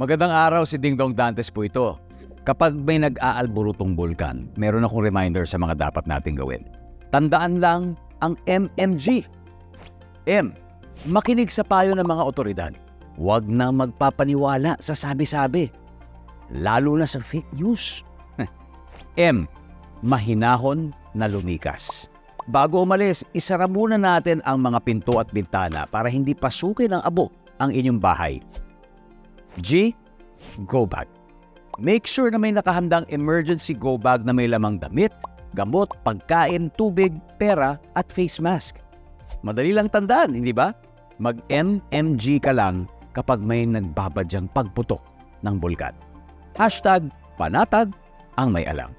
Magandang araw si Ding Dong Dantes po ito. Kapag may nag-aalburutong bulkan, meron akong reminder sa mga dapat nating gawin. Tandaan lang ang MMG. M. Makinig sa payo ng mga otoridad. Huwag na magpapaniwala sa sabi-sabi. Lalo na sa fake news. M. Mahinahon na lumikas. Bago umalis, isara muna natin ang mga pinto at bintana para hindi pasukin ng abo ang inyong bahay. G. Go bag. Make sure na may nakahandang emergency go bag na may lamang damit, gamot, pagkain, tubig, pera at face mask. Madali lang tandaan, hindi ba? Mag-MMG ka lang kapag may nagbabadyang pagputok ng bulkan. Hashtag panatag ang may alam.